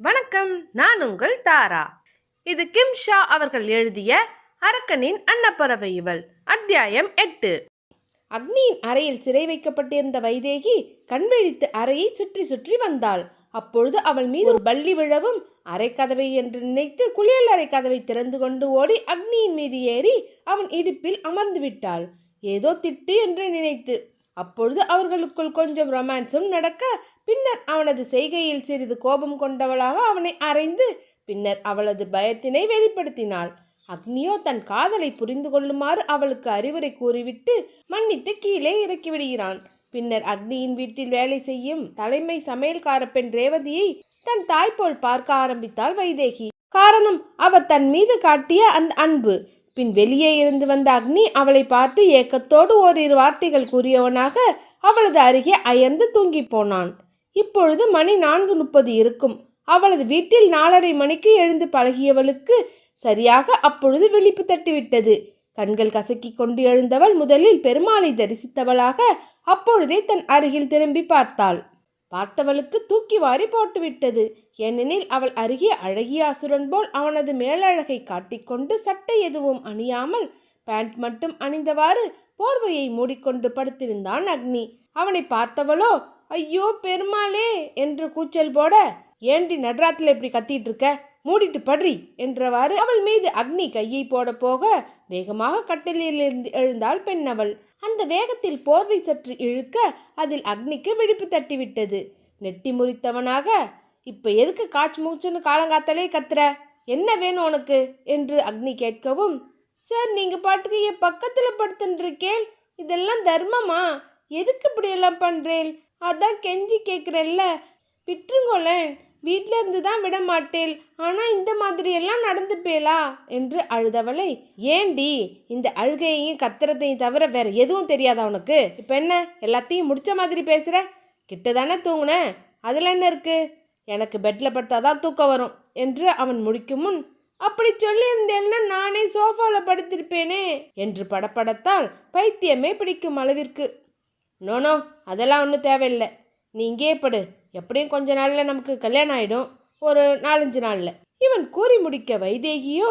வணக்கம் நான் உங்கள் தாரா. இது கிம் ஷா அவர்கள் எழுதிய அரக்கனின் அன்னப்பறவை இவள் அத்தியாயம் எட்டு. அக்னியின் அறையில் சிறை வைக்கப்பட்டிருந்த வைதேகி கண்விழித்து அறையை சுற்றி சுற்றி வந்தாள். அப்பொழுது அவள் மீது ஒரு பள்ளி விழவும் அறைக்கதவை என்று நினைத்து குளியல் அறை கதவை திறந்து கொண்டு ஓடி அக்னியின் மீது ஏறி அவன் இடுப்பில் அமர்ந்து விட்டாள். ஏதோ திட்டு என்று நினைத்து அப்பொழுது அவர்களுக்குள் கொஞ்சம் ரொமான்ஸும் நடக்க பின்னர் அவனது செய்கையில் சிறிது கோபம் கொண்டவளாக அவனை அறைந்து பின்னர் அவளது பயத்தினை வெளிப்படுத்தினாள். அக்னியோ தன் காதலை புரிந்து கொள்ளுமாறு அவளுக்கு அறிவுரை கூறிவிட்டு மன்னித்து கீழே இறக்கி விடுகிறான். பின்னர் அக்னியின் வீட்டில் வேலை செய்யும் தலைமை சமையல்கார பெண் ரேவதியை தன் தாய்போல் பார்க்க ஆரம்பித்தாள் வைதேகி. காரணம் அவர் தன் மீது காட்டிய அந்த அன்பு. பின் வெளியே இருந்து வந்த அக்னி அவளை பார்த்து ஏக்கத்தோடு ஓரிரு வார்த்தைகள் கூறியவனாக அவளது அருகே அயர்ந்து தூங்கிப் போனான். இப்பொழுது மணி நான்கு முப்பது இருக்கும். அவளது வீட்டில் நாலரை மணிக்கு எழுந்து பழகியவளுக்கு சரியாக அப்பொழுது விழிப்பு தட்டிவிட்டது. கண்கள் கசக்கிக் கொண்டு எழுந்தவள் முதலில் பெருமாளை தரிசித்தவளாக அப்பொழுதே தன் அருகில் திரும்பி பார்த்தாள். பார்த்தவளுக்கு தூக்கி வாரி போட்டுவிட்டது. ஏனெனில் அவள் அருகே அழகிய அசுரன் போல் அவனது மேலழகை காட்டிக்கொண்டு சட்டை எதுவும் அணியாமல் பேண்ட் மட்டும் அணிந்தவாறு போர்வையை மூடிக்கொண்டு படுத்திருந்தான் அக்னி. அவனை பார்த்தவளோ ஐயோ பெருமாளே! என்று கூச்சல் போட ஏண்டி நடுராத்துல இப்படி கத்திட்டு இருக்க மூடிட்டு படுறி! என்றவாறு அவள் மீது அக்னி கையை போட போக வேகமாக கட்டிலிருந்து எழுந்தாள் பெண் அவள் அந்த வேகத்தில் போர்வை சற்று இழுக்க அதில் அக்னிக்கு விழிப்பு தட்டிவிட்டது. நெட்டி முறித்தவனாக இப்ப எதுக்கு காய்ச்சி மூச்சுன்னு காலங்காத்தாலே கத்துற? என்ன வேணும் உனக்கு? என்று அக்னி கேட்கவும் சார் நீங்க பாட்டுக்கு என் பக்கத்துல படுத்துருக்கேன் இதெல்லாம் தர்மமா? எதுக்கு இப்படியெல்லாம் பண்றேன் அதான் கெஞ்சி கேட்குறேன்ல விட்டுருங்கோலேன் வீட்டில் இருந்து தான் விட மாட்டேன் ஆனால் இந்த மாதிரி எல்லாம் நடந்துப்பேலா என்று அழுதவளை. ஏண்டி? இந்த அழுகையையும் கத்துறதையும் தவிர வேற எதுவும் தெரியாதா உனக்கு? இப்போ என்ன? எல்லாத்தையும் முடிச்ச மாதிரி பேசுகிற கிட்ட தானே தூங்குன? அதில் என்ன இருக்கு? எனக்கு பெட்டில் படுத்தாதான் தூக்கம் வரும் என்று அவன் முடிக்கும் முன் அப்படி சொல்லியிருந்தேன்னா நானே சோஃபாவில் படுத்திருப்பேனே என்று படப்படத்தால் பைத்தியமே பிடிக்கும் அளவிற்கு. நோனோ அதெல்லாம் ஒன்றும் தேவையில்லை. நீ இங்கேயே படு. எப்படியும் கொஞ்ச நாளில் நமக்கு கல்யாணம் ஆகிடும் ஒரு நாலஞ்சு நாளில். இவன் கூறி முடிக்க வைதேகியோ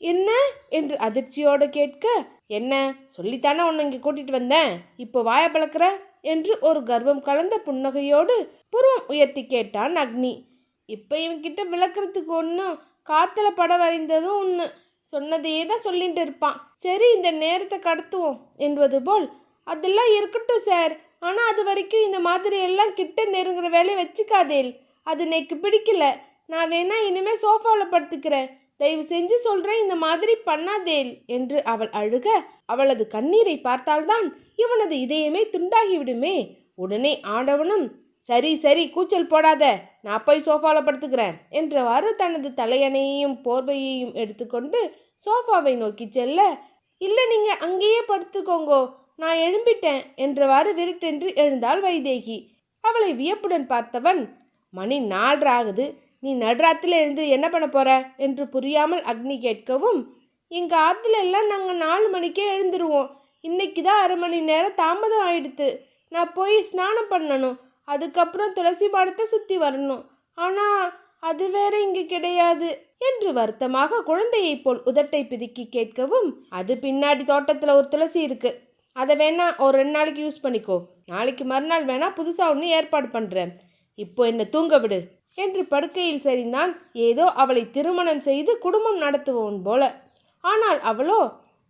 என்ன? என்று அதிர்ச்சியோடு கேட்க என்ன? சொல்லித்தானே உன்னை இங்கே கூட்டிகிட்டு வந்தேன். இப்போ வாய பழக்கிற? என்று ஒரு கர்வம் கலந்த புன்னகையோடு புருவம் உயர்த்தி கேட்டான் அக்னி. இப்போ இவன்கிட்ட விளக்குறதுக்கு ஒன்றும் காற்றுல படம் வரைந்ததும் ஒன்று சொன்னதையே தான் சொல்லிட்டு இருப்பான். சரி இந்த நேரத்தை கடத்துவோம் என்பது போல் அதெல்லாம் இருக்கட்டும் சார். ஆனால் அது வரைக்கும் இந்த மாதிரி எல்லாம் கிட்ட நெருங்குற வேலையை வச்சுக்காதேல் அது எனக்கு பிடிக்கல. நான் வேணா இனிமே சோஃபாவில் படுத்துக்கிறேன். தயவு செஞ்சு சொல்கிறேன் இந்த மாதிரி பண்ணாதேல் என்று அவள் அழுக. அவளது கண்ணீரை பார்த்தால்தான் இவனது இதயமே துண்டாகிவிடுமே. உடனே ஆடவனும் சரி சரி கூச்சல் போடாத. நான் போய் சோஃபாவில் படுத்துக்கிறேன் என்றவாறு தனது தலையணையையும் போர்வையையும் எடுத்துக்கொண்டு சோஃபாவை நோக்கி செல்ல இல்லை நீங்கள் அங்கேயே படுத்துக்கோங்கோ. நான் எழும்பிட்டேன் என்றவாறு விருட்டென்று எழுந்தாள் வைதேகி. அவளை வியப்புடன் பார்த்தவன் மணி நாலரை ஆகுது நீ நடுராத்தில் எழுந்து என்ன பண்ண போற? என்று புரியாமல் அக்னி கேட்கவும் எங்கள் ஆற்றுல எல்லாம் நாங்கள் நாலு மணிக்கே எழுந்துருவோம். இன்னைக்கு தான் அரை மணி நேரம் தாமதம் ஆயிடுத்து. நான் போய் ஸ்நானம் பண்ணணும். அதுக்கப்புறம் துளசி பாடத்தை சுற்றி வரணும். ஆனால் அது வேற இங்கே கிடையாது. என்று வருத்தமாக குழந்தையைப் போல் உதட்டை பிதுக்கி கேட்கவும் அது பின்னாடி தோட்டத்தில் ஒரு துளசி இருக்குது அதை வேணால் ஒரு ரெண்டு நாளைக்கு யூஸ் பண்ணிக்கோ. நாளைக்கு மறுநாள் வேணால் புதுசாக ஒன்று ஏற்பாடு பண்ணுறேன் இப்போ என்னை தூங்க விடு. என்று படுக்கையில் சரிந்தான் ஏதோ அவளை திருமணம் செய்து குடும்பம் நடத்துவோன் போல. ஆனால் அவளோ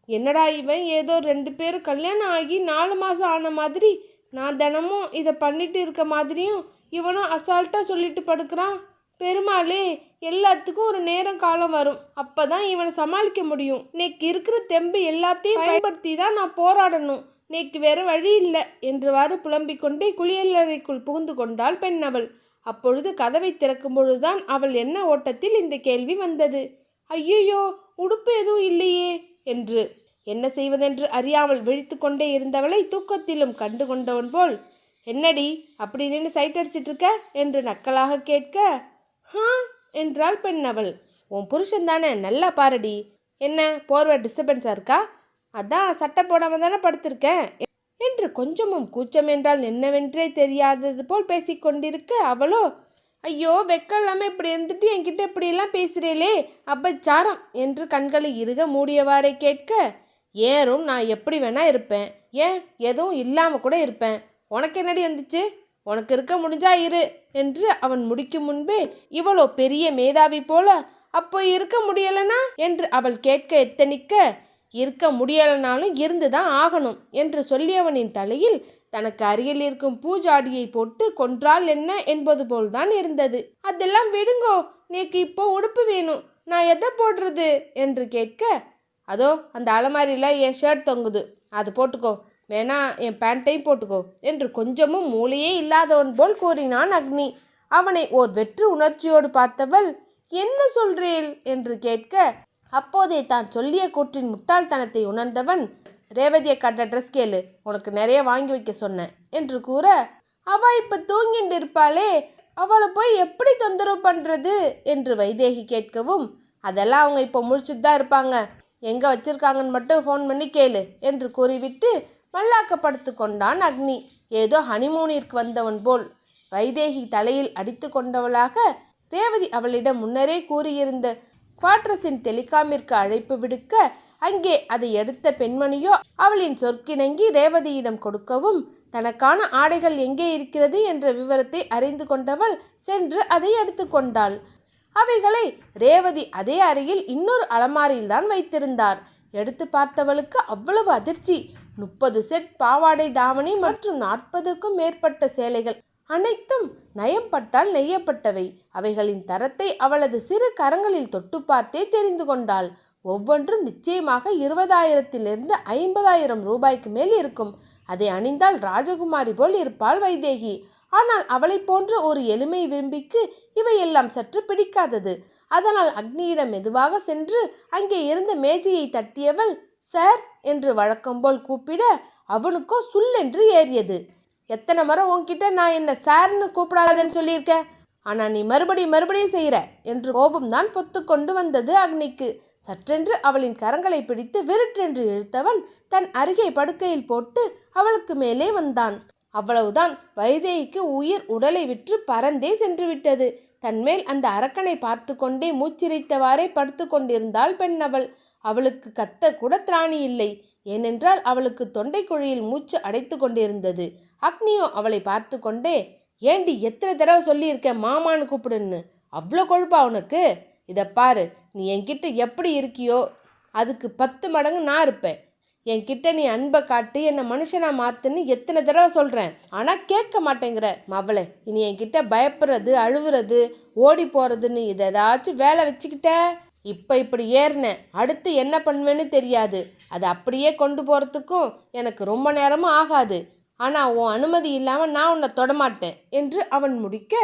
என்னடா இவன்? ஏதோ ரெண்டு பேரும் கல்யாணம் ஆகி நாலு மாதம் ஆன மாதிரி நான் தினமும் இதை பண்ணிட்டு இருக்க மாதிரியும் இவனும் அசால்ட்டாக சொல்லிட்டு படுக்கிறான். பெருமாளே எல்லாத்துக்கும் ஒரு நேரம் காலம் வரும். அப்பதான் இவனை சமாளிக்க முடியும். நேக்கு இருக்கிற தெம்பு எல்லாத்தையும் பயன்படுத்தி தான் நான் போராடணும். நேக்கு வேற வழி இல்லை என்றவாறு புலம்பிக் கொண்டே குளியலறைக்குள் புகுந்து கொண்டாள் பெண் அவள். அப்பொழுது கதவை திறக்கும் பொழுதுதான் அவள் என்ன ஓட்டத்தில் இந்த கேள்வி வந்தது. ஐயையோ உடுப்பு எதுவும் இல்லையே என்று. என்ன செய்வதென்று அறியாமல் விழித்து கொண்டே இருந்தவளை தூக்கத்திலும் கண்டு கொண்டவன் போல் என்னடி அப்படி நின்று சைட் அடிச்சிட்டு இருக்க? என்று நக்கலாக கேட்க ஹா என்றாள் பெண் அவள். உன் புருஷன் தானே நல்லா பாருடி. என்ன போர்வை டிஸ்டர்பன்ஸாக இருக்கா? அதான் சட்டை போடாம தானே படுத்திருக்கேன். என்று கொஞ்சமும் கூச்சம் என்றால் என்னவென்றே தெரியாதது போல் பேசிக்கொண்டிருக்க அவளோ ஐயோ வெக்கம் இல்லாமல் இப்படி இருந்துட்டு என்கிட்ட இப்படியெல்லாம் பேசுகிறீங்களே அப்பச்சாரம் என்று கண்களை இறுக மூடியவாறே கேட்க ஏறும் நான் எப்படி வேணா இருப்பேன். ஏன் எதுவும் இல்லாமல் கூட இருப்பேன். உனக்கு என்னடி வந்துச்சு? உனக்கு இருக்க முடிஞ்சா இரு என்று அவன் முடிக்கும் முன்பே இவளோ பெரிய மேதாவி போல அப்போ இருக்க முடியலனா? என்று அவள் கேட்க எத்தனிக்க இருக்க முடியலனாலும் இருந்து தான் ஆகணும் என்று சொல்லியவனின் தலையில் தனக்கு அருகில் இருக்கும் பூஜாடியை போட்டு கொன்றால் என்ன என்பது போல்தான் இருந்தது. அதெல்லாம் விடுங்கோ நீக்கு இப்போ உடுப்பு வேணும் நான் எதை போடுறது? என்று கேட்க அதோ அந்த அலமாரியில் என் ஷர்ட் தொங்குது. அது போட்டுக்கோ. வேணா என் பேண்ட்டையும் போட்டுக்கோ என்று கொஞ்சமும் மூளையே இல்லாதவன் போல் கூறினான் அக்னி. அவனை ஓர் வெற்று உணர்ச்சியோடு பார்த்தவள் என்ன சொல்றேல் என்று கேட்க அப்போதே தான் சொல்லிய கூற்றின் முட்டாள்தனத்தை உணர்ந்தவன் ரேவதியை காட்ட ட்ரெஸ் கேளு உனக்கு நிறைய வாங்கி வைக்க சொன்னேன் என்று கூற அவ இப்போ தூங்கிட்டு இருப்பாளே அவளை போய் எப்படி தொந்தரவு பண்ணுறது என்று வைதேகி கேட்கவும் அதெல்லாம் அவங்க இப்போ முழிச்சுட்டு தான் இருப்பாங்க. எங்கே வச்சுருக்காங்கன்னு மட்டும் ஃபோன் பண்ணி கேளு என்று கூறிவிட்டு மல்லாக்கப்படுத்து கொண்டான் அக்னி. ஏதோ ஹனிமூனிற்கு வந்தவன் போல். வைதேகி தலையில் அடித்து கொண்டவளாக ரேவதி அவளிடம் முன்னரே கூறியிருந்த குவாட்ரஸின் டெலிகாமிற்கு அழைப்பு விடுக்க அங்கே அதை எடுத்த பெண்மணியோ அவளின் சொற்கிணங்கி ரேவதியிடம் கொடுக்கவும் தனக்கான ஆடைகள் எங்கே இருக்கிறது என்ற விவரத்தை அறிந்து கொண்டவள் சென்று அதை எடுத்துக்கொண்டாள் அவைகளை ரேவதி அதே அறையில் இன்னொரு அலமாரியில்தான் வைத்திருந்தார். எடுத்து பார்த்தவளுக்கு அவ்வளவு அதிர்ச்சி. முப்பது செட் பாவாடை தாவணி மற்றும் நாற்பதுக்கும் மேற்பட்ட சேலைகள். அனைத்தும் நயம்பட்டால் நெய்யப்பட்டவை. அவைகளின் தரத்தை அவளது சிறு கரங்களில் தொட்டு பார்த்தே தெரிந்து கொண்டாள். ஒவ்வொன்றும் நிச்சயமாக இருபதாயிரத்திலிருந்து ஐம்பதாயிரம் ரூபாய்க்கு மேல் இருக்கும். அதை அணிந்தால் ராஜகுமாரி போல் இருப்பாள் வைதேகி. ஆனால் அவளைப் போன்ற ஒரு எளிமை விரும்பிக்கு இவையெல்லாம் சற்று பிடிக்காதது. அதனால் அக்னியிடம் மெதுவாக சென்று அங்கே இருந்த மேஜையை தட்டியவள் சார் என்று வழக்கம்போல் கூப்பிட அவனுக்கோ சுல்லென்று ஏறியது. எத்தனை மரம் உன்கிட்ட நான் என்ன சார்னு கூப்பிடாதேன்னு சொல்லியிருக்கேன். ஆனால் நீ மறுபடி மறுபடியும் செய்கிற என்று கோபம்தான் பொத்து கொண்டு வந்தது அக்னிக்கு. சற்றென்று அவளின் கரங்களை பிடித்து விருட்டென்று இழுத்தவன் தன் அருகே படுக்கையில் போட்டு அவளுக்கு மேலே வந்தான். அவ்வளவுதான் வைதேகிக்கு உயிர் உடலை விற்று பறந்தே சென்று விட்டது தன்மேல் அந்த அரக்கனை பார்த்து கொண்டே மூச்சிரைத்தவாறே படுத்து கொண்டிருந்தாள் பெண் அவள் அவளுக்கு கத்த கூட திராணி இல்லை. ஏனென்றால் அவளுக்கு தொண்டை குழியில் மூச்சு அடைத்து கொண்டிருந்தது. அக்னியோ அவளை பார்த்து கொண்டே ஏண்டி எத்தனை தடவை சொல்லியிருக்கேன் மாமான்னு கூப்பிடுன்னு? அவ்வளோ கொழுப்பா உனக்கு? இதை பாரு நீ என்கிட்ட எப்படி இருக்கியோ அதுக்கு பத்து மடங்கு நான் இருப்பேன். என்கிட்ட நீ அன்பை காட்டு என்னை மனுஷனை மாற்றுன்னு எத்தனை தடவை சொல்கிறேன் ஆனால் கேட்க மாட்டேங்கிற. மவளை இனி என்கிட்ட பயப்படுறது அழுவுறது ஓடி போகிறதுன்னு இதை ஏதாச்சும் வேலை வச்சுக்கிட்ட? இப்போ இப்படி ஏறினேன் அடுத்து என்ன பண்ணுவேன்னு தெரியாது. அதை அப்படியே கொண்டு போகிறதுக்கும் எனக்கு ரொம்ப நேரமும் ஆகாது. ஆனால் உன் அனுமதி இல்லாமல் நான் உன்னை தொடமாட்டேன் என்று அவன் முடிக்க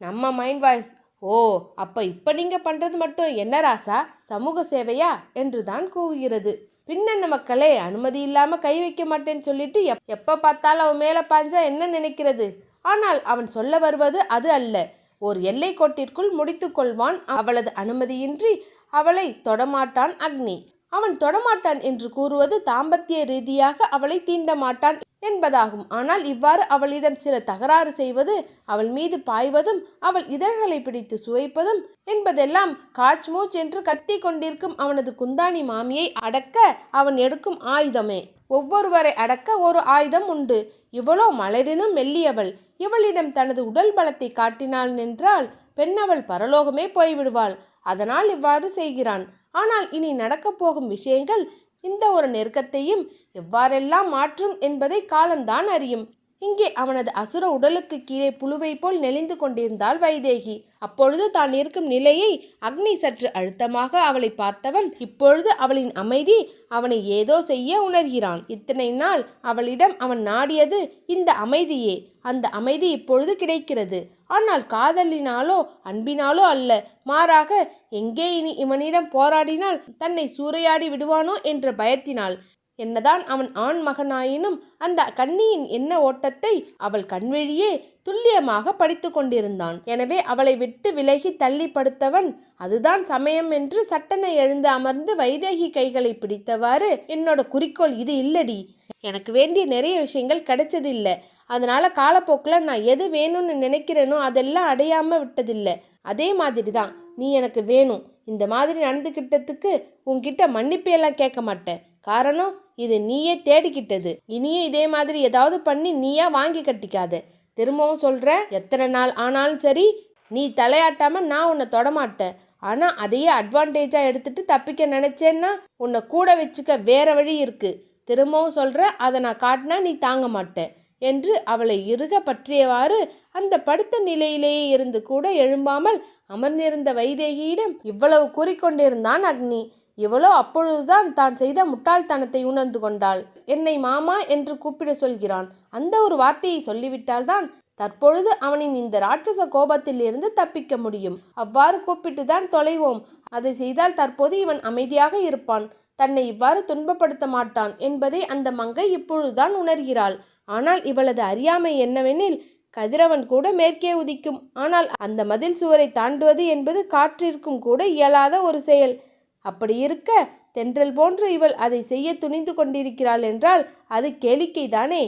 நம்ம மைண்ட் வாய்ஸ் ஓ அப்போ இப்போ நீங்கள் பண்ணுறது மட்டும் என்ன ராசா? சமூக சேவையா? என்று தான் கூவுகிறது. பின்னென்ன மக்களே அனுமதி இல்லாமல் கை வைக்க மாட்டேன்னு சொல்லிட்டு எப் எப்போ பார்த்தாலும் அவன் மேலே பாஞ்சா என்ன நினைக்கிறது? ஆனால் அவன் சொல்ல வருவது அது அல்ல. ஓர் எல்லை கோட்டிற்குள் முடித்து கொள்வான் அவளது அனுமதியின்றி அவளை தொடமாட்டான் அக்னி. அவன் தொடமாட்டான் என்று கூறுவது தாம்பத்திய ரீதியாக அவளை தீண்ட மாட்டான் என்பதாகும். ஆனால் இவ்வாறு அவளிடம் சில தகராறு செய்வது அவள் மீது பாய்வதும் அவள் இதழ்களை பிடித்து சுவைப்பதும் என்பதெல்லாம் காச்மூச் என்று கத்தி கொண்டிருக்கும் அவனது குந்தாணி மாமியை அடக்க அவன் எடுக்கும் ஆயுதமே. ஒவ்வொருவரை அடக்க ஒரு ஆயுதம் உண்டு. இவளோ மலரினும் மெல்லியவள். இவளிடம் தனது உடல் பலத்தை காட்டினாள் நின்றால் பெண்ணவள் பரலோகமே போய்விடுவாள். அதனால் இவ்வாறு செய்கிறான். ஆனால் இனி நடக்கப் போகும் விஷயங்கள் இந்த ஒரு நெருக்கத்தையும் எவ்வாறெல்லாம் மாற்றும் என்பதை காலம்தான் அறியும். இங்கே அவனது அசுர உடலுக்கு கீழே புழுவை போல் நெளிந்து கொண்டிருந்தாள் வைதேகி. அப்பொழுது தான் இருக்கும் நிலையை அக்னி சற்று அழுத்தமாக அவளை பார்த்தவன் இப்பொழுது அவளின் அமைதி அவனை ஏதோ செய்ய உணர்கிறான். இத்தனை நாள் அவளிடம் அவன் நாடியது இந்த அமைதியே. அந்த அமைதி இப்பொழுது கிடைக்கிறது. ஆனால் காதலினாலோ அன்பினாலோ அல்ல. மாறாக எங்கே இனி இவனிடம் போராடினால் தன்னை சூறையாடி விடுவானோ என்ற பயத்தினால். என்னதான் அவன் ஆண் மகனாயினும் அந்த கன்னியின் என்ன ஓட்டத்தை அவள் கண்வழியே துல்லியமாக படித்து கொண்டிருந்தான். எனவே அவளை விட்டு விலகி தள்ளி படுத்தவன் அதுதான் சமயம் என்று சட்டனை எழுந்து அமர்ந்து வைதேகி கைகளை பிடித்தவாறு என்னோட குறிக்கோள் இது இல்லடி. எனக்கு வேண்டிய நிறைய விஷயங்கள் கிடைச்சதில்லை. அதனால் அதனால காலப்போக்கில் நான் எது வேணும்னு நினைக்கிறேனோ அதெல்லாம் அடையாம விட்டதில்லை. அதே மாதிரி தான் நீ எனக்கு வேணும். இந்த மாதிரி நடந்துக்கிட்டதுக்கு உன்கிட்ட மன்னிப்பையெல்லாம் கேட்க மாட்டேன். காரணம் இது நீயே தேடிக்கிட்டது. இனியும் இதே மாதிரி ஏதாவது பண்ணி நீயா வாங்கி கட்டிக்காத. திரும்பவும் சொல்கிறேன் எத்தனை நாள் ஆனாலும் சரி நீ தலையாட்டாம நான் உன்னை தொடமாட்டேன். ஆனால் அதையே அட்வான்டேஜாக எடுத்துட்டு தப்பிக்க நினச்சேன்னா உன்னை கூட வச்சுக்க வேற வழி இருக்கு. திரும்பவும் சொல்கிறேன் அதை நான் காட்டினா நீ தாங்க மாட்டேன் என்று அவளை இறுக பற்றியவாறு அந்த படுத்த நிலையிலேயே இருந்து கூட எழும்பாமல் அமர்ந்திருந்த வைதேகியிடம் இவ்வளவு கூறிக்கொண்டிருந்தான் அக்னி. இவளோ அப்பொழுதுதான் தான் செய்த முட்டாள்தனத்தை உணர்ந்து கொண்டாள். என்னை மாமா என்று கூப்பிட சொல்கிறான். அந்த ஒரு வார்த்தையை சொல்லிவிட்டால்தான் தற்பொழுது அவனின் இந்த ராட்சச கோபத்திலிருந்து தப்பிக்க முடியும். அவ்வாறு கூப்பிட்டு தான் தொலைவோம். அதை செய்தால் தற்போது இவன் அமைதியாக இருப்பான். தன்னை இவ்வாறு துன்பப்படுத்த மாட்டான் என்பதை அந்த மங்கை இப்பொழுதுதான் உணர்கிறாள். ஆனால் இவளது அறியாமை என்னவெனில் கதிரவன் கூட மேற்கே உதிக்கும். ஆனால் அந்த மதில் சுவரை தாண்டுவது என்பது காற்றிற்கும் கூட இயலாத ஒரு செயல். அப்படி இருக்க தென்றல் போன்று இவள் அதை செய்ய துணிந்து கொண்டிருக்கிறாள் என்றால் அது கேளிக்கைதானே?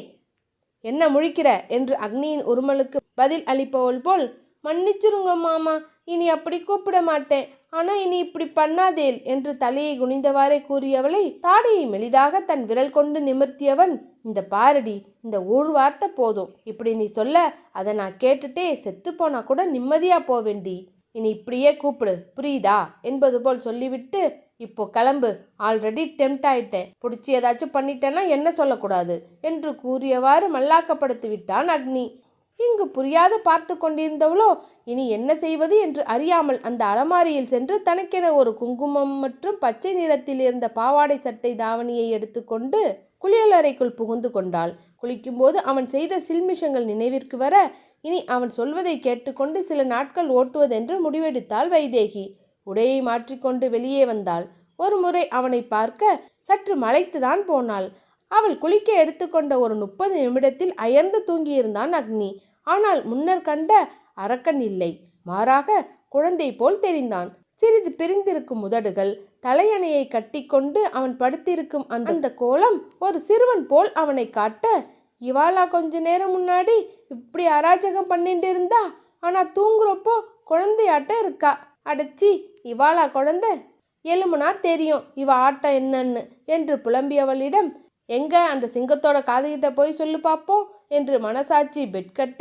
என்ன முழிக்கிற? என்று அக்னியின் உருமலுக்கு பதில் அளிப்பவள் போல் மன்னிச்சிருங்க மாமா இனி அப்படி கூப்பிட மாட்டேன். ஆனால் இனி இப்படி பண்ணாதேல் என்று தலையை குனிந்தவாறே கூறியவளை தாடியை மெலிதாக தன் விரல் கொண்டு நிமிர்த்தியவன் இந்த பாரடி இந்த ஒரு வார்த்தை போதும். இப்படி நீ சொல்ல அதை நான் கேட்டுட்டே செத்து போனா கூட நிம்மதியா போவேண்டி. இனி இப்படியே கூப்பிடு. புரியுதா? என்பது போல் சொல்லிவிட்டு இப்போ கிளம்பு. ஆல்ரெடி டெம்ட் ஆயிட்டேன். பிடிச்சி ஏதாச்சும் பண்ணிட்டேன்னா என்ன சொல்லக்கூடாது? என்று கூறியவாறு மல்லாக்கப்படுத்தி விட்டான் அக்னி. இங்கு புரியாது பார்த்து கொண்டிருந்தவளோ இனி என்ன செய்வது? என்று அறியாமல் அந்த அலமாரியில் சென்று தனக்கென ஒரு குங்குமம் மற்றும் பச்சை நிறத்தில் இருந்த பாவாடை சட்டை தாவணியை எடுத்துக்கொண்டு குளியலறைக்குள் புகுந்து கொண்டாள். குளிக்கும்போது அவன் செய்த சில்மிஷங்கள் நினைவிற்கு வர இனி அவன் சொல்வதை கேட்டுக்கொண்டு சில நாட்கள் ஓட்டுவதென்று முடிவெடுத்தாள் வைதேகி. உடையை மாற்றிக்கொண்டு வெளியே வந்தாள். ஒரு முறை அவனை பார்க்க சற்று மலைத்துதான் போனாள். அவள் குளிக்க எடுத்துக்கொண்ட ஒரு முப்பது நிமிடத்தில் அயர்ந்து தூங்கியிருந்தான் அக்னி. ஆனால் முன்னர் கண்ட அரக்கன் இல்லை. மாறாக குழந்தை போல் தெரிந்தான். சிறிது பிரிந்திருக்கும் உதடுகள் தலையணையை கட்டிக்கொண்டு அவன் படுத்திருக்கும் அந்த கோலம் ஒரு சிறுவன் போல் அவனை காட்ட இவாளா கொஞ்ச நேரம் முன்னாடி இப்படி அராஜகம் பண்ணிட்டு இருந்தா? ஆனால் தூங்குறப்போ குழந்தையாட்டம் இருக்கா? அடச்சி இவாளா குழந்தை? எலும்புனா தெரியும் இவ ஆட்டம் என்னன்னு என்று புலம்பியவளிடம் எங்க அந்த சிங்கத்தோட காதுகிட்ட போய் சொல்லு பார்ப்போம் என்று மனசாட்சி பெட் கட்ட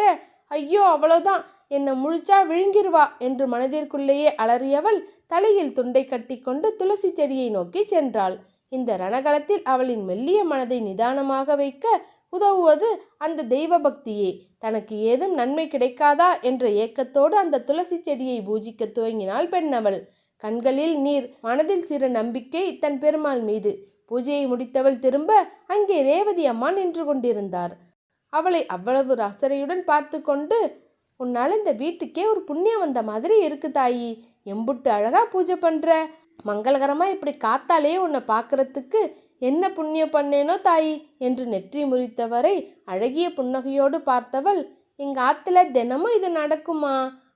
ஐயோ அவ்வளோதான் என்னை முழிச்சா விழுங்கிருவா என்று மனதிற்குள்ளேயே அலறியவள் தலையில் துண்டை கட்டிக்கொண்டு துளசி செடியை நோக்கி சென்றாள். இந்த ரணகளத்தில் அவளின் மெல்லிய மனதை நிதானமாக வைக்க உதவுவது அந்த தெய்வ பக்தியே. தனக்கு ஏதும் நன்மை கிடைக்காதா என்ற ஏக்கத்தோடு அந்த துளசி செடியை பூஜிக்க துவங்கினாள் பெண்ணவள். கண்களில் நீர் மனதில் சிறு நம்பிக்கை தன் பெருமாள் மீது. பூஜையை முடித்தவள் திரும்ப அங்கே ரேவதி அம்மா நின்று கொண்டிருந்தார். அவளை அவ்வளவு ரசரையுடன் பார்த்து கொண்டு உன்னால் இந்த வீட்டுக்கே ஒரு புண்ணியம் வந்த மாதிரி இருக்கு தாயி. எம்புட்டு அழகா பூஜை பண்ற. மங்களகரமாக இப்படி காத்தாலே உன்னை பார்க்கறதுக்கு என்ன புண்ணியம் பண்ணேனோ தாயி? என்று நெற்றி முறித்தவரை அழகிய புன்னகையோடு பார்த்தவள் எங்கள் ஆத்துல தினமும் இது நடக்குமா?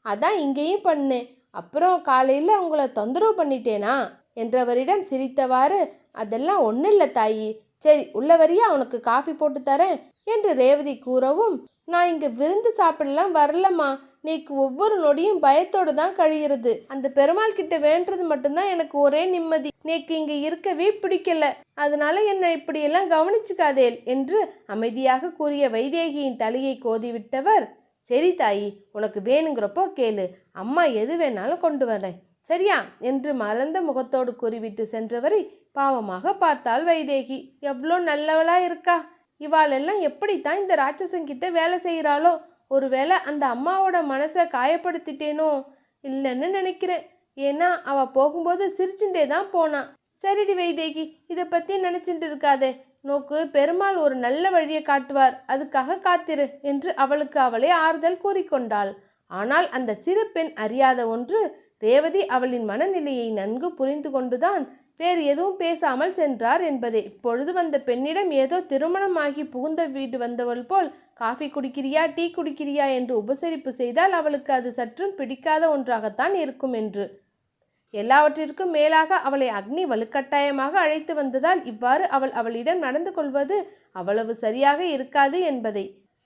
அதான் இங்கேயும் பண்ணேன். அப்புறம் காலையில் உங்களை தொந்தரவு பண்ணிட்டேனா? என்றவரிடம் சிரித்தவாறு அதெல்லாம் ஒன்றும் இல்லை தாயி. சரி உள்ளவரையே அவனுக்கு உனக்கு காஃபி போட்டு தரேன் என்று ரேவதி கூறவும் நான் இங்கே விருந்து சாப்பிடலாம் வரலம்மா. நேக்கு ஒவ்வொரு நொடியும் பயத்தோடு தான் கழிகிறது. அந்த பெருமாள் கிட்ட வேண்டது மட்டும்தான் எனக்கு ஒரே நிம்மதி. நேக்கு இங்க இருக்கவே பிடிக்கல. அதனால என்னை இப்படியெல்லாம் கவனிச்சுக்காதேல் என்று அமைதியாக கூறிய வைதேகியின் தலையை கோதிவிட்டவர் சரி தாயி உனக்கு வேணுங்கிறப்போ கேளு. அம்மா எது வேணாலும் கொண்டு வரேன். சரியா? என்று மலர்ந்த முகத்தோடு கூறிவிட்டு சென்றவரை பாவமாக பார்த்தாள் வைதேகி. எவ்வளோ நல்லவளா இருக்கா? இவாளெல்லாம் எப்படித்தான் இந்த ராட்சசங்கிட்ட வேலை செய்கிறாளோ? ஒருவேளை அந்த அம்மாவோட மனசை காயப்படுத்திட்டேனோ இல்லைன்னு நினைக்கிறேன். ஏன்னா அவ போகும்போது சிரிச்சுட்டே தான் போனான் சரிடி வைதேகி இதை பற்றி நினச்சிட்டு இருக்காதே. நோக்கு பெருமாள் ஒரு நல்ல வழியை காட்டுவார். அதுக்காக காத்திரு என்று அவளுக்கு அவளே ஆறுதல் கூறிக்கொண்டாள். ஆனால் அந்த சிறு பெண் அறியாத ஒன்று ரேவதி அவளின் மனநிலையை நன்கு புரிந்து கொண்டுதான் வேறு எதுவும் பேசாமல் சென்றார் என்பதே. இப்பொழுது வந்த பெண்ணிடம் ஏதோ திருமணமாகி புகுந்த வீடு வந்தவள் போல் காஃபி குடிக்கிறியா டீ குடிக்கிறியா? என்று உபசரிப்பு செய்தால் அவளுக்கு அது சற்றும் பிடிக்காத ஒன்றாகத்தான் இருக்கும் என்று. எல்லாவற்றிற்கும் மேலாக அவளை அக்னி வலுக்கட்டாயமாக அழைத்து வந்ததால் இவ்வாறு அவள் அவளிடம் நடந்து கொள்வது அவ்வளவு சரியாக இருக்காது என்பதை.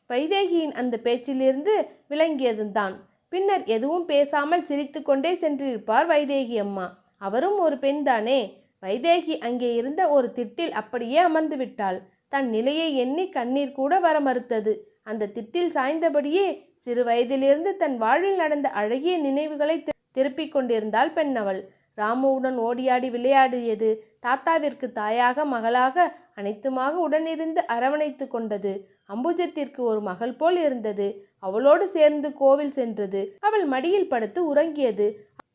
வைதேகியின் அந்த பேச்சிலிருந்து விளங்கியதுதான். பின்னர் எதுவும் பேசாமல் சிரித்துக்கொண்டே சென்றிருப்பார் வைதேகி அம்மா. அவரும் ஒரு பெண்தானே? வைதேகி அங்கே இருந்த ஒரு திட்டில் அப்படியே அமர்ந்து விட்டாள். தன் நிலையை எண்ணி கண்ணீர் கூட வர மறுத்தது. அந்த திட்டில் சாய்ந்தபடியே சிறு வயதிலிருந்து தன் வாழ்வில் நடந்த அழகிய நினைவுகளை திருப்பிக் கொண்டிருந்தாள் பெண்ணவள். ராமுவுடன் ஓடியாடி விளையாடியது தாத்தாவிற்கு தாயாக மகளாக அனைத்துமாக உடனிருந்து அரவணைத்து கொண்டது. அம்புஜத்திற்கு ஒரு மகள் போல் இருந்தது. அவளோடு சேர்ந்து கோவில் சென்றது. அவள் மடியில் படுத்து உறங்கியது.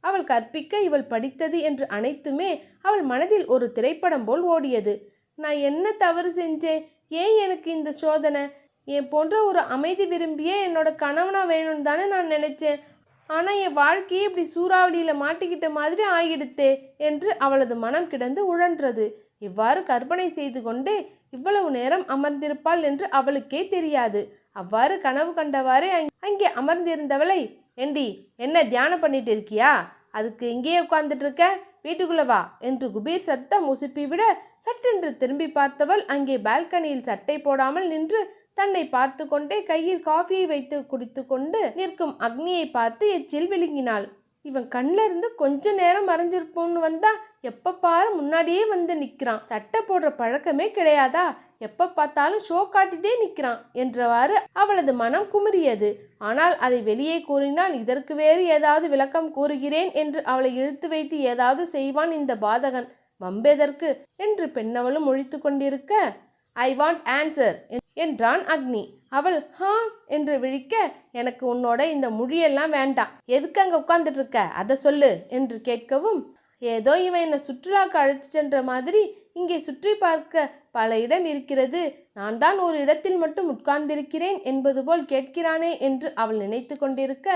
அவள் கற்பிக்க இவள் படித்தது என்று அனைத்துமே அவள் மனதில் ஒரு திரைப்படம் போல் ஓடியது. நான் என்ன தவறு செஞ்சேன்? ஏன் எனக்கு இந்த சோதனை? என் போன்ற ஒரு அமைதி விரும்பிய என்னோட கணவனா வேணும்னு தானே நான் நினைச்சேன். ஆனால் என் வாழ்க்கையே இப்படி சூறாவளியில் மாட்டிக்கிட்ட மாதிரி ஆகிடுத்தே என்று அவளது மனம் கிடந்து உழன்றது. இவ்வாறு கற்பனை செய்து கொண்டே இவ்வளவு நேரம் அமர்ந்திருப்பாள் என்று அவளுக்கே தெரியாது. அவ்வாறு கனவு கண்டவாறே அங்- அங்கே அமர்ந்திருந்தவளை ஏண்டி என்ன தியானம் பண்ணிட்டு இருக்கியா? அதுக்கு இங்கேயே உட்கார்ந்துட்டு இருக்க வீட்டுக்குள்ளே வா என்று குபீர் சத்தம் உசுப்பி விட சட்டென்று திரும்பி பார்த்தவள் அங்கே பால்கனியில் சட்டை போடாமல் நின்று தன்னை பார்த்து கொண்டே கையில் காஃபியை வைத்து குடித்து கொண்டு நிற்கும் அக்னியை பார்த்து எச்சில் விழுங்கினாள். இவன் கண்ணில் இருந்து கொஞ்ச நேரம் மறைஞ்சிருப்போன்னு வந்தா எப்போ பாரு முன்னாடியே வந்து நிற்கிறான் சட்டை போடுற பழக்கமே கிடையாதா? எப்போ பார்த்தாலும் ஷோ காட்டிட்டே நிற்கிறான் என்றவாறு அவளது மனம் குமுறியது. ஆனால் அதை வெளியே கூறினால் இதற்கு வேறு ஏதாவது விளக்கம் கூறுகிறேன் என்று அவளை இழுத்து வைத்து ஏதாவது செய்வான் இந்த பாதகன். வம்பெதற்கு? என்று பெண்ணவளும் ஒழித்து கொண்டிருக்க ஐ வாண்ட் ஆன்சர் என்றான் அக்னி. அவள் ஹா என்று விழிக்க எனக்கு உன்னோட இந்த மொழியெல்லாம் வேண்டாம். எதுக்கு அங்கே உட்காந்துட்டு இருக்க அதை சொல்லு என்று கேட்கவும் ஏதோ இவன் என்னை சுற்றுலாவுக்கு அழைத்து சென்ற மாதிரி இங்கே சுற்றி பார்க்க பல இடம் இருக்கிறது. நான் தான் ஒரு இடத்தில் மட்டும் உட்கார்ந்திருக்கிறேன் என்பது போல் கேட்கிறானே என்று அவள் நினைத்து கொண்டிருக்க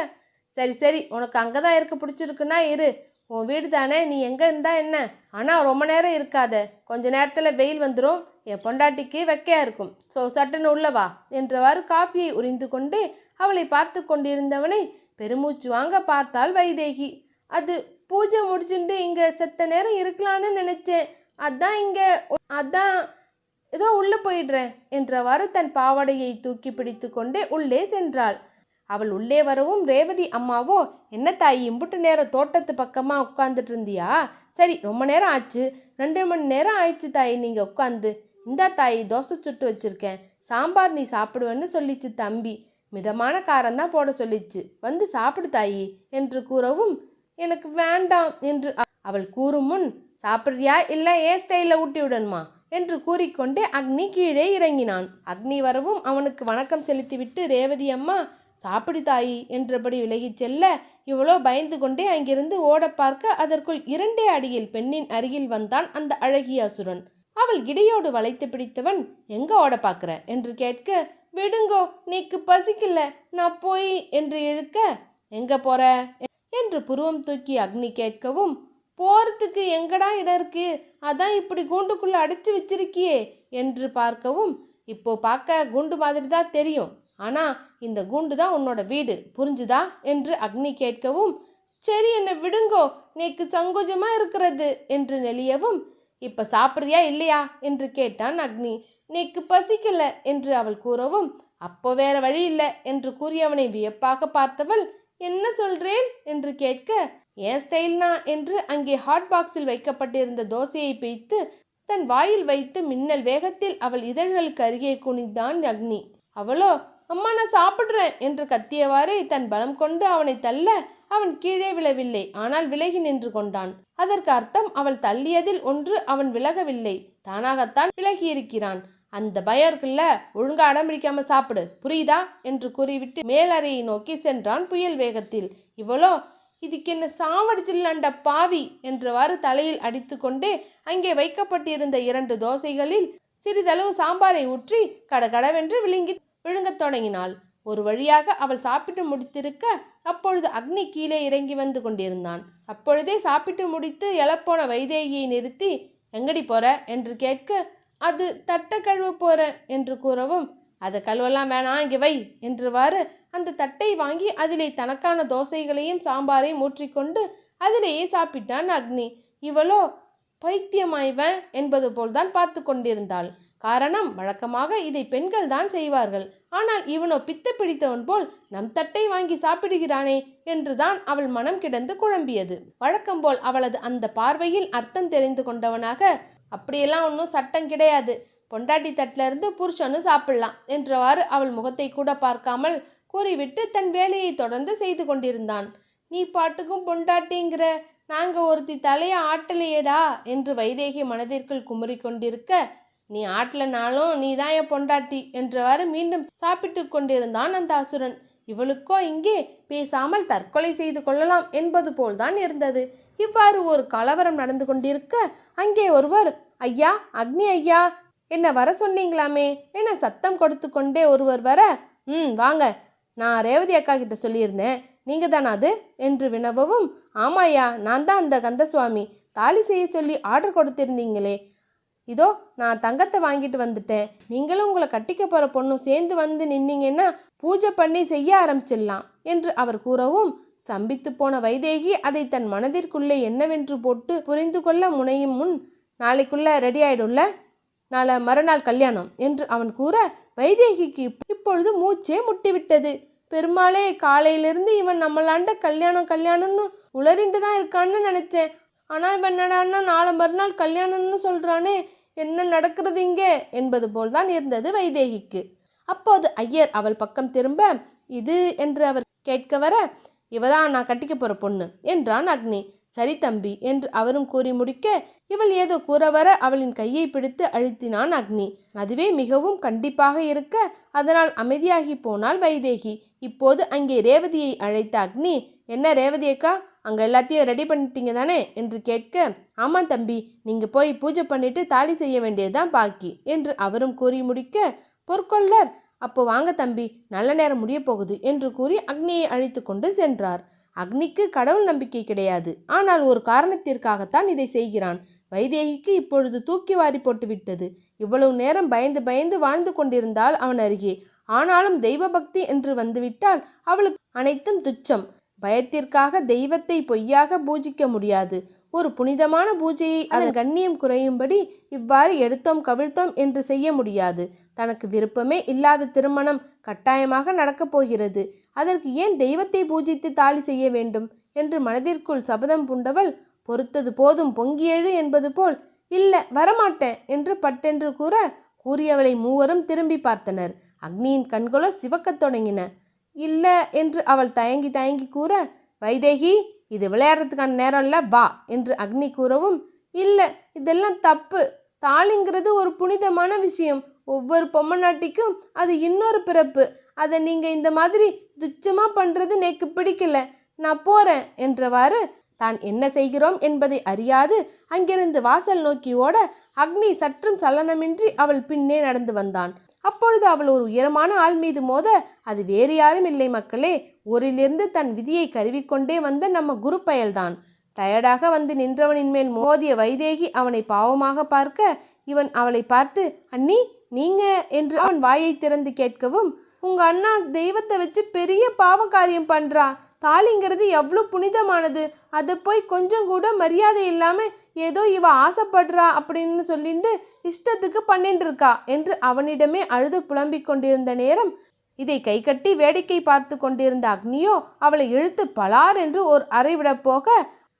சரி சரி உனக்கு அங்கே தான் இருக்க பிடிச்சிருக்குன்னா இரு. உன் வீடு தானே நீ எங்கே இருந்தா என்ன? ஆனால் ரொம்ப நேரம் இருக்காத. கொஞ்ச நேரத்தில் வெயில் வந்துடும் என் பொண்டாட்டிக்கு வெக்கையாக இருக்கும். ஸோ சட்டுன்னு உள்ளவா என்றவாறு காஃபியை உறிந்து கொண்டு அவளை பார்த்து கொண்டிருந்தவனை பெருமூச்சு வாங்க பார்த்தாள் வைதேகி. அது பூஜை முடிச்சுட்டு இங்கே செத்த நேரம் இருக்கலான்னு நினச்சேன். அதான் இங்கே அதான் ஏதோ உள்ளே போயிடுறேன் என்றவாறு தன் பாவாடையை தூக்கி பிடித்து கொண்டே உள்ளே சென்றாள். அவள் உள்ளே வரவும் ரேவதி அம்மாவோ என்ன தாயி இம்புட்டு நேரம் தோட்டத்து பக்கமாக உட்காந்துட்டு இருந்தியா சரி ரொம்ப நேரம் ஆச்சு. ரெண்டு மணி நேரம் ஆயிடுச்சு தாயி நீங்கள் உட்காந்து இந்தா தாயி தோசை சுட்டு வச்சுருக்கேன். சாம்பார் நீ சாப்பிடுவேன்னு சொல்லிச்சு தம்பி. மிதமான காரம் தான் போட சொல்லிச்சு. வந்து சாப்பிடு தாயி என்று கூறவும் எனக்கு வேண்டாம் என்று அவள் கூறும் முன் சாப்பிட்றியா? இல்லை ஏன் ஸ்டைலில் ஊட்டி விடணுமா? என்று கூறிக்கொண்டே அக்னி கீழே இறங்கினான். அக்னி வரவும் அவனுக்கு வணக்கம் செலுத்திவிட்டு ரேவதி அம்மா சாப்பிடு தாயி என்றபடி விலகிச் செல்ல இவ்வளோ பயந்து கொண்டே அங்கிருந்து ஓட பார்க்க அதற்குள் இரண்டே அடியில் பெண்ணின் அருகில் வந்தான் அந்த அழகிய அசுரன். அவள் இடையோடு வளைத்து பிடித்தவன் எங்க ஓட பார்க்குற? என்று கேட்க விடுங்கோ நீக்கு பசிக்கல நான் போய் என்று இழுக்க எங்க போற? என்று புருவம் தூக்கி அக்னி கேட்கவும் போகிறதுக்கு எங்கடா இடம் இருக்கு? அதான் இப்படி கூண்டுக்குள்ளே அடைச்சி வச்சிருக்கியே என்று பார்க்கவும் இப்போ பார்க்க குண்டு மாதிரி தான் தெரியும். ஆனால் இந்த குண்டு தான் உன்னோட வீடு. புரிஞ்சுதா? என்று அக்னி கேட்கவும் சரி என்னை விடுங்கோ நேக்கு சங்கோஜமாக இருக்கிறது என்று நெளியவும் இப்போ சாப்பிட்றியா இல்லையா? என்று கேட்டான் அக்னி. நேக்கு பசிக்கல என்று அவள் கூறவும் அப்போ வேற வழி இல்லை என்று கூறியவனை வியப்பாக பார்த்தவள் என்ன சொல்றேன்? என்று கேட்க ஏன் ஸ்டைல்னா என்று அங்கே ஹாட் பாக்ஸில் வைக்கப்பட்டிருந்த தோசையை பிய்த்து தன் வாயில் வைத்து மின்னல் வேகத்தில் அவள் இதழ்களுக்கு அருகே குனிந்தான் அக்னி. அவளோ அம்மா நான் சாப்பிட்றேன் என்று கத்தியவாறே தன் பலம் கொண்டு அவனை தள்ள அவன் கீழே விழவில்லை. ஆனால் விலகி நின்று கொண்டான். அதற்கு அர்த்தம் அவள் தள்ளியதில் ஒன்று அவன் விலகவில்லை. தானாகத்தான் விலகியிருக்கிறான். அந்த பயம் இருக்குல்ல ஒழுங்கா அடம்பிடிக்காம சாப்பிடு. புரியுதா? என்று கூறிவிட்டு மேலறையை நோக்கி சென்றான் புயல் வேகத்தில். இவளோ இதுக்கு என்ன சாவடிச்சிடலாண்ட பாவி என்றவாறு தலையில் அடித்துக்கொண்டே அங்கே வைக்கப்பட்டிருந்த இரண்டு தோசைகளில் சிறிதளவு சாம்பாரை ஊற்றி கடகடவென்று விழுங்கி விழுங்கத் தொடங்கினாள். ஒரு வழியாக அவள் சாப்பிட்டு முடித்திருக்க அப்பொழுது அக்னி கீழே இறங்கி வந்து கொண்டிருந்தான். அப்பொழுதே சாப்பிட்டு முடித்து எழப்போன வைதேகியை நிறுத்தி எங்கடி போற? என்று கேட்க அது தட்டை கழுவ போற என்று கூறவும் அதை கழுவெல்லாம் வேணாம் இங்கே வை என்றுவாறு அந்த தட்டை வாங்கி அதிலே தனக்கான தோசைகளையும் சாம்பாரையும் ஊற்றிக்கொண்டு அதிலேயே சாப்பிட்டான் அக்னி. இவளோ பைத்தியமாய்வன் என்பது போல்தான் பார்த்து கொண்டிருந்தாள். காரணம் வழக்கமாக இதை பெண்கள் தான் செய்வார்கள். ஆனால் இவனோ பித்து பிடித்தவன் போல் நம் தட்டை வாங்கி சாப்பிடுகிறானே என்றுதான் அவள் மனம் கிடந்து குழம்பியது. வழக்கம் போல் அவளது அந்த பார்வையில் அர்த்தம் தெரிந்து கொண்டவனாக அப்படியெல்லாம் ஒன்றும் சட்டம் கிடையாது. பொண்டாட்டி தட்டில் இருந்து புருஷனும் சாப்பிடலாம் என்றவாறு அவள் முகத்தை கூட பார்க்காமல் கூறிவிட்டு தன் வேலையை தொடர்ந்து செய்து கொண்டிருந்தான். நீ பாட்டுக்கும் பொண்டாட்டிங்கிற நாங்கள் ஒருத்தி தலைய ஆட்டலையேடா? என்று வைதேகி மனதிற்குள் குமரி கொண்டிருக்க நீ ஆட்டலனாலும் நீ தான் என் பொண்டாட்டி என்றவாறு மீண்டும் சாப்பிட்டு கொண்டிருந்தான் அந்த அசுரன். இவளுக்கோ இங்கே பேசாமல் தற்கொலை செய்து கொள்ளலாம் என்பது போல்தான் இருந்தது. இவ்வாறு ஒரு கலவரம் நடந்து கொண்டிருக்க அங்கே ஒருவர் ஐயா அக்னி ஐயா என்ன வர சொன்னீங்களாமே? என சத்தம் கொடுத்து கொண்டே ஒருவர் வர? ம் வாங்க. நான் ரேவதி அக்கா கிட்ட சொல்லியிருந்தேன். நீங்கள் தானா அது? என்று வினவவும் ஆமாய்யா நான் தான் அந்த கந்தசுவாமி. தாலி செய்ய சொல்லி ஆர்டர் கொடுத்திருந்தீங்களே. இதோ நான் தங்கத்தை வாங்கிட்டு வந்துட்டேன். நீங்களும் உங்களை கட்டிக்க போகிற பொண்ணும் சேர்ந்து வந்து நின்னீங்கன்னா பூஜை பண்ணி செய்ய ஆரம்பிச்சிடலாம் என்று அவர் கூறவும் சம்பித்து போன வைதேகி அதை தன் மனதிற்குள்ளே என்னவென்று போட்டு புரிந்து கொள்ள முனையும் முன் நாளைக்குள்ள ரெடி ஆயிடும்ல? நாளை மறுநாள் கல்யாணம் என்று அவன் கூற வைதேகிக்கு இப்பொழுது மூச்சே முட்டிவிட்டது. பெருமாளே காலையிலிருந்து இவன் நம்மளாண்ட கல்யாணம் கல்யாணம்னு உளறிண்டு தான் இருக்கான்னு நினச்சேன். ஆனால் இவன் என்னடான்னா நாளை மறுநாள் கல்யாணம்னு சொல்கிறானே என்ன நடக்கிறது இங்கே? என்பது போல்தான் இருந்தது வைதேகிக்கு. அப்போது ஐயர் அவள் பக்கம் திரும்ப இது என்று அவர் கேட்க வர இவதான் நான் கட்டிக்க போகிற பொண்ணு என்றான் அக்னி. சரி தம்பி என்று அவரும் கூறி முடிக்க இவள் ஏதோ கூற வர அவளின் கையை பிடித்து அழுத்தினான் அக்னி. அதுவே மிகவும் கண்டிப்பாக இருக்க அதனால் அமைதியாகி போனாள் வைதேகி. இப்போது அங்கே ரேவதியை அழைத்த அக்னி என்ன ரேவதி அக்கா அங்கே எல்லாத்தையும் ரெடி பண்ணிட்டீங்க தானே? என்று கேட்க ஆமாம் தம்பி நீங்கள் போய் பூஜை பண்ணிட்டு தாலி செய்ய வேண்டியதுதான் பாக்கி என்று அவரும் கூறி முடிக்க பொற்கொள்ளர் அப்போ வாங்க தம்பி நல்ல நேரம் முடிய போகுது என்று கூறி அக்னியை அழைத்து கொண்டு சென்றார். அக்னிக்கு கடவுள் நம்பிக்கை கிடையாது. ஆனால் ஒரு காரணத்திற்காகத்தான் இதை செய்கிறான். வைதேகிக்கு இப்பொழுது தூக்கி வாரி போட்டுவிட்டது இவ்வளவு நேரம் பயந்து பயந்து வாழ்ந்து கொண்டிருந்தால் அவன் அருகே. ஆனாலும் தெய்வ பக்தி என்று வந்துவிட்டால் அவளுக்கு அனைத்தும் துச்சம். பயத்திற்காக தெய்வத்தை பொய்யாக பூஜிக்க முடியாது. ஒரு புனிதமான பூஜையை அதன் கண்ணியம் குறையும்படி இவ்வாறு எடுத்தோம் கவிழ்த்தோம் என்று செய்ய முடியாது. தனக்கு விருப்பமே இல்லாத திருமணம் கட்டாயமாக நடக்கப் போகிறது. அதற்கு ஏன் தெய்வத்தை பூஜித்து தாலி செய்ய வேண்டும் என்று மனதிற்குள் சபதம் பூண்டவள் பொறுத்தது போதும் பொங்கியெழு என்பது போல் இல்ல வரமாட்டேன் என்று பட்டென்று கூற கூறியவளை மூவரும் திரும்பி பார்த்தனர். அக்னியின் கண்களோ சிவக்கத் தொடங்கின. இல்ல என்று அவள் தயங்கி தயங்கி கூற வைதேகி இது விளையாடுறதுக்கான நேரம் இல்லை வா என்று அக்னி கூறவும் இல்லை இதெல்லாம் தப்பு. தாலிங்கிறது ஒரு புனிதமான விஷயம். ஒவ்வொரு பொம்மநாட்டிக்கும் அது இன்னொரு பிறப்பு. அதை நீங்கள் இந்த மாதிரி துச்சமாக பண்ணுறது எனக்கு பிடிக்கல. நான் போகிறேன் என்றவாறு தான் என்ன செய்கிறோம் என்பதை அறியாது. அங்கிருந்து வாசல் நோக்கி ஓட அக்னி சற்றும் சலனமின்றி அவள் பின்னே நடந்து வந்தான். அப்பொழுது அவள் ஒரு உயரமான ஆள் மீது மோத அது வேறு யாரும் இல்லை மக்களே ஊரிலிருந்து தன் விதியை கருவிக்கொண்டே வந்த நம்ம குரு பயல்தான் டயர்டாக வந்து நின்றவனின் மேல் மோதிய வைதேகி அவனை பாவமாக பார்க்க இவன் அவளை பார்த்து அண்ணி நீங்க? என்று அவன் வாயை திறந்து கேட்கவும் உங்க அண்ணா தெய்வத்தை வச்சு பெரிய பாவ காரியம் பண்றா. தாலிங்கிறது எவ்வளோ புனிதமானது. அதை போய் கொஞ்சம் கூட மரியாதை இல்லாமல் ஏதோ இவ ஆசைப்படுறா அப்படின்னு சொல்லிட்டு இஷ்டத்துக்கு பண்ணிட்டு இருக்கா என்று அவனிடமே அழுது புலம்பிக் கொண்டிருந்த நேரம் இதை கைகட்டி வேடிக்கை பார்த்து கொண்டிருந்த அக்னியோ அவளை இழுத்து பலார் என்று ஒரு அறைவிடப் போக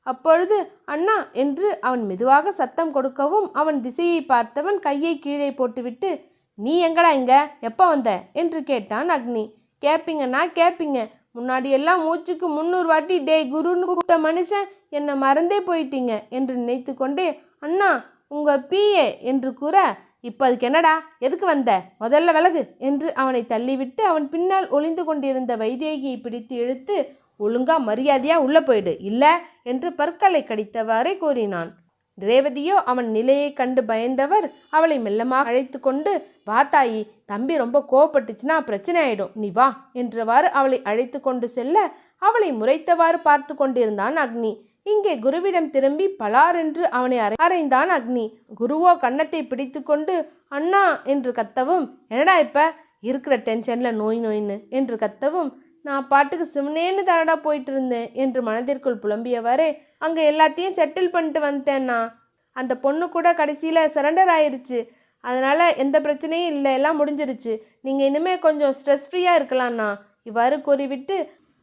அப்பொழுது அண்ணா என்று அவன் மெதுவாக சத்தம் கொடுக்கவும் அவன் திசையை பார்த்தவன் கையை கீழே போட்டுவிட்டு நீ எங்கடா இங்க? எப்போ வந்த? என்று கேட்டான் அக்னி. கேப்பீங்கன்னா கேப்பீங்க. முன்னாடி எல்லாம் மூச்சுக்கு முந்நூறு வாட்டி டே குருன்னு கூப்பிட்ட மனுஷன் என்னை மறந்தே போயிட்டீங்க என்று நினைத்து கொண்டே அண்ணா உங்க பிஏ என்று கூற இப்போ அதுக்கு என்னடா? எதுக்கு வந்த? முதல்ல விலகு என்று அவனை தள்ளிவிட்டு அவன் பின்னால் ஒளிந்து கொண்டிருந்த வைதேகியை பிடித்து இழுத்து ஒழுங்கா மரியாதையா உள்ள போயிடு இல்ல? என்று பற்களை கடித்தவாறே கூறினான். ரேவதியோ அவன் நிலையை கண்டு பயந்தவர் அவளை மெல்லமாக அழைத்து கொண்டு வா தாயி தம்பி ரொம்ப கோவப்பட்டுச்சுன்னா பிரச்சனை ஆயிடும். நீ வா என்றவாறு அவளை அழைத்து கொண்டு செல்ல அவளை முறைத்தவாறு பார்த்து கொண்டிருந்தான் அக்னி. இங்கே குருவிடம் திரும்பி பலாரென்று அவனை அறை அறைந்தான் அக்னி. குருவோ கன்னத்தை பிடித்து கொண்டு அண்ணா என்று கத்தவும் என்னடா இப்ப? இருக்கிற டென்ஷன்ல நோய் நோயின்னு என்று கத்தவும் நான் பாட்டுக்கு சிவனேன்னு தானடா போயிட்டு இருந்தேன் என்று மனதிற்குள் புலம்பியவாறே அங்கே எல்லாத்தையும் செட்டில் பண்ணிட்டு வந்துட்டேன்னா? அந்த பொண்ணு கூட கடைசியில் சரண்டர் ஆயிடுச்சு அதனால் எந்த பிரச்சனையும் இல்லை. எல்லாம் முடிஞ்சிருச்சு. நீங்கள் இனிமேல் கொஞ்சம் ஸ்ட்ரெஸ் ஃப்ரீயாக இருக்கலாம்ண்ணா. இவ்வாறு கூறிவிட்டு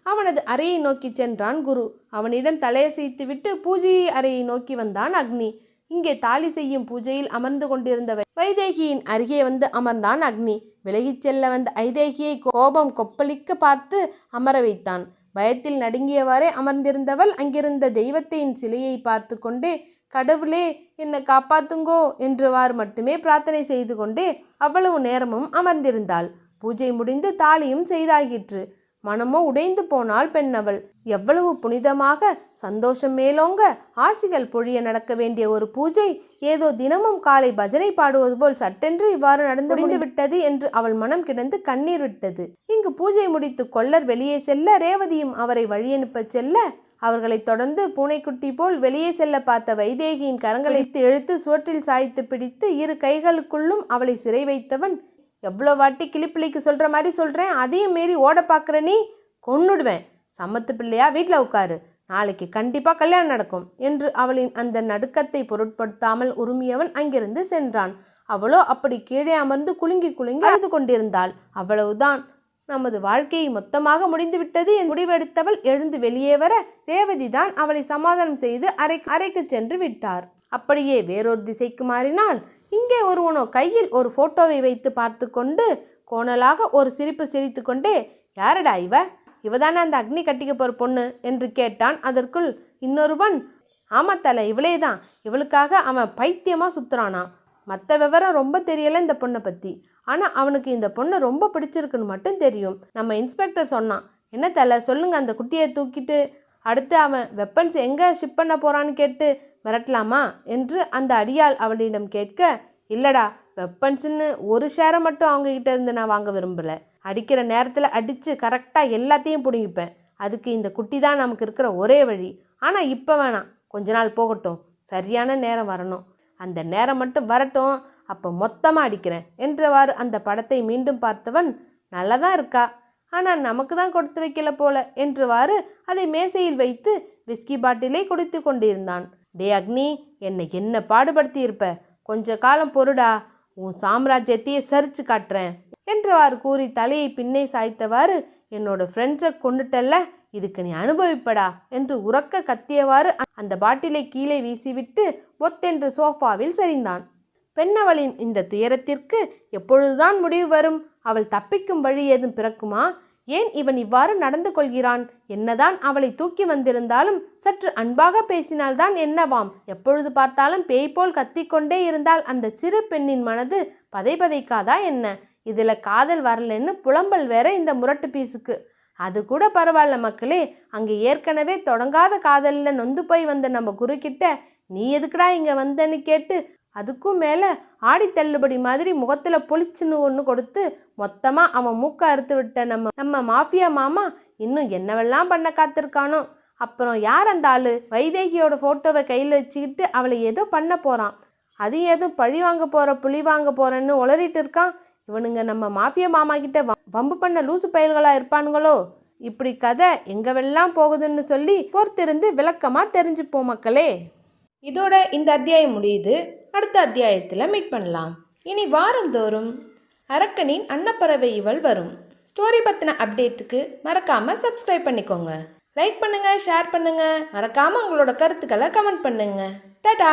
அவனது அறையை நோக்கி சென்றான் குரு. அவனிடம் தலையசைத்து விட்டு பூஜை அறையை நோக்கி வந்தான் அக்னி. இங்கே தாலி செய்யும் பூஜையில் அமர்ந்து கொண்டிருந்தவர் வைதேகியின் அருகே வந்து அமர்ந்தான் அக்னி. விலகிச் செல்ல வந்த ஐதேகியை கோபம் கொப்பளிக்க பார்த்து அமர வைத்தான். பயத்தில் நடுங்கியவாறே அமர்ந்திருந்தவள் அங்கிருந்த தெய்வத்தின் சிலையை பார்த்து கொண்டே கடவுளே என்னை காப்பாத்துங்கோ என்றுவாறு மட்டுமே பிரார்த்தனை செய்து கொண்டே அவ்வளவு நேரமும் அமர்ந்திருந்தாள். பூஜை முடிந்து தாலியும் செய்தாகிற்று மனமோ உடைந்து போனாள் பெண்ணவள். எவ்வளவு புனிதமாக சந்தோஷம் மேலோங்க ஆசிகள் பொழிய நடக்க வேண்டிய ஒரு பூஜை. ஏதோ தினமும் காலை பஜனை பாடுவது போல் சட்டென்று இவ்வாறு நடந்து முடிந்து விட்டது என்று அவள் மனம் கிடந்து கண்ணீர் விட்டது. இங்கு பூஜை முடித்து கொல்லர் வெளியே செல்ல ரேவதியும் அவரை வழியனுப்பச் செல்ல அவர்களைத் தொடர்ந்து பூனைக்குட்டி போல் வெளியே செல்ல பார்த்த வைதேகியின் கரங்களை இழுத்து சுவற்றில் சாய்த்து பிடித்து இரு கைகளுக்குள்ளும் அவளை சிறை வைத்தவன் எவ்வளோ வாட்டி கிளிப்பிள்ளைக்கு சொல்கிற மாதிரி சொல்கிறேன் அதையும் மீறி ஓட பார்க்குற நீ கொன்னுடுவேன். சம்மத்து பிள்ளையா வீட்டில் உட்காரு. நாளைக்கு கண்டிப்பாக கல்யாணம் நடக்கும் என்று அவளின் அந்த நடுக்கத்தை பொருட்படுத்தாமல் உருமியவன் அங்கிருந்து சென்றான். அவளோ அப்படி கீழே அமர்ந்து குலுங்கி குலுங்கி அழுது கொண்டிருந்தாள். அவ்வளவுதான். நமது வாழ்க்கையை மொத்தமாக முடிந்துவிட்டது என் முடிவெடுத்தவள் எழுந்து வெளியே வர ரேவதி தான் அவளை சமாதானம் செய்து அறை அறைக்கு சென்று விட்டார். அப்படியே வேறொரு திசைக்கு மாறினால் இங்கே ஒருவனோ கையில் ஒரு ஃபோட்டோவை வைத்து பார்த்து கொண்டு கோணலாக ஒரு சிரிப்பு சிரித்து கொண்டே யாரடா இவ? இவதானே அந்த அக்னி கட்டிக்க போகிற பொண்ணு? என்று கேட்டான். அதற்குள் இன்னொருவன் ஆமாம் தல இவளே தான் இவளுக்காக அவன் பைத்தியமாக சுத்துறானா? மற்ற விவரம் ரொம்ப தெரியலை இந்த பொண்ணை பற்றி ஆனால் அவனுக்கு இந்த பொண்ணை ரொம்ப பிடிச்சிருக்குன்னு மட்டும் தெரியும். நம்ம இன்ஸ்பெக்டர் சொன்னான். என்ன தல சொல்லுங்கள் அந்த குட்டியை தூக்கிட்டு அடுத்து அவன் வெப்பன்ஸ் எங்கே ஷிப் பண்ண போகிறான்னு கேட்டு மிரட்டலாமா என்று அந்த அடியாள் அவளிடம் கேட்க இல்லடா வெப்பன்ஸ்னு ஒரு ஷேரை மட்டும் அவங்ககிட்ட இருந்து நான் வாங்க விரும்பல. அடிக்கிற நேரத்தில் அடித்து கரெக்டாக எல்லாத்தையும் பிடுங்கிப்பேன். அதுக்கு இந்த குட்டி தான் நமக்கு இருக்கிற ஒரே வழி. ஆனால் இப்போ வேணாம். கொஞ்ச நாள் போகட்டும். சரியான நேரம் வரணும். அந்த நேரம் மட்டும் வரட்டும். அப்போ மொத்தமாக அடிக்கிறேன் என்றவாறு அந்த படத்தை மீண்டும் பார்த்தவன் நல்லதான் இருக்கா? ஆனால் நமக்கு தான் கொடுத்து வைக்கல போல. என்றவாறு அதை மேசையில் வைத்து விஸ்கி பாட்டிலே குடித்து கொண்டிருந்தான். டே அக்னி என்னை என்ன பாடுபடுத்தி இருப்ப கொஞ்ச காலம் பொருடா உன் சாம்ராஜ்யத்தையே சரிச்சு காட்டுறேன் என்றவாறு கூறி தலையை பின்னே சாய்த்தவாறு என்னோட ஃப்ரெண்ட்ஸை கொண்டுட்டல்ல இதுக்கு நீ அனுபவிப்படா என்று உறக்க கத்தியவாறு அந்த பாட்டிலை கீழே வீசிவிட்டு பொத்தென்று சோஃபாவில் சரிந்தான். பெண்ணவளின் இந்த துயரத்திற்கு எப்பொழுதுதான் முடிவு வரும்? அவள் தப்பிக்கும் வழி ஏதும் பிறக்குமா? ஏன் இவன் இவ்வாறு நடந்து கொள்கிறான்? என்னதான் அவளை தூக்கி வந்திருந்தாலும் சற்று அன்பாக பேசினால்தான் என்னவாம்? எப்பொழுது பார்த்தாலும் பேய் போல் கத்திக்கொண்டே இருந்தால் அந்த சிறு பெண்ணின் மனது பதைபதைக்காதா என்ன? இதில் காதல் வரலன்னு புலம்பல் வேற இந்த முரட்டு பீஸுக்கு அது கூட பரவாயில்ல மக்களே அங்கே ஏற்கனவே தொடங்காத காதலில் நொந்து போய் வந்த நம்ம குருக்கிட்ட நீ எதுக்குடா இங்கே வந்தன்னு கேட்டு அதுக்கும் மேலே ஆடி தள்ளுபடி மாதிரி முகத்தில் பொழிச்சுன்னு ஒன்று கொடுத்து மொத்தமாக அவன் மூக்கை அறுத்து விட்ட நம்ம நம்ம மாஃபியா மாமா இன்னும் என்னவெல்லாம் பண்ண காத்திருக்கானோ? அப்புறம் யார் அந்த ஆள்? வைதேகியோட ஃபோட்டோவை கையில் வச்சுக்கிட்டு அவளை ஏதோ பண்ண போகிறான் அது ஏதோ பழி வாங்க போகிற புலி வாங்க போகிறேன்னு உளறிட்டு இருக்கான். இவனுங்க நம்ம மாஃபியா மாமா கிட்ட வம்பு பண்ண லூசு பயல்களாக இருப்பானுங்களோ? இப்படி கதை எங்கவெல்லாம் போகுதுன்னு சொல்லி பொறுத்திருந்து விளக்கமாக தெரிஞ்சுப்போம் மக்களே. இதோட இந்த அத்தியாயம் முடியுது. அடுத்த அத்தியாயத்தில் மீட் பண்ணலாம். இனி வாரந்தோறும் அரக்கனின் அன்னப்பறவை இவள் வரும். ஸ்டோரி பற்றின அப்டேட்டுக்கு மறக்காமல் சப்ஸ்கிரைப் பண்ணிக்கோங்க. லைக் பண்ணுங்கள் ஷேர் பண்ணுங்கள் மறக்காமல் உங்களோட கருத்துக்களை கமெண்ட் பண்ணுங்கள் ததா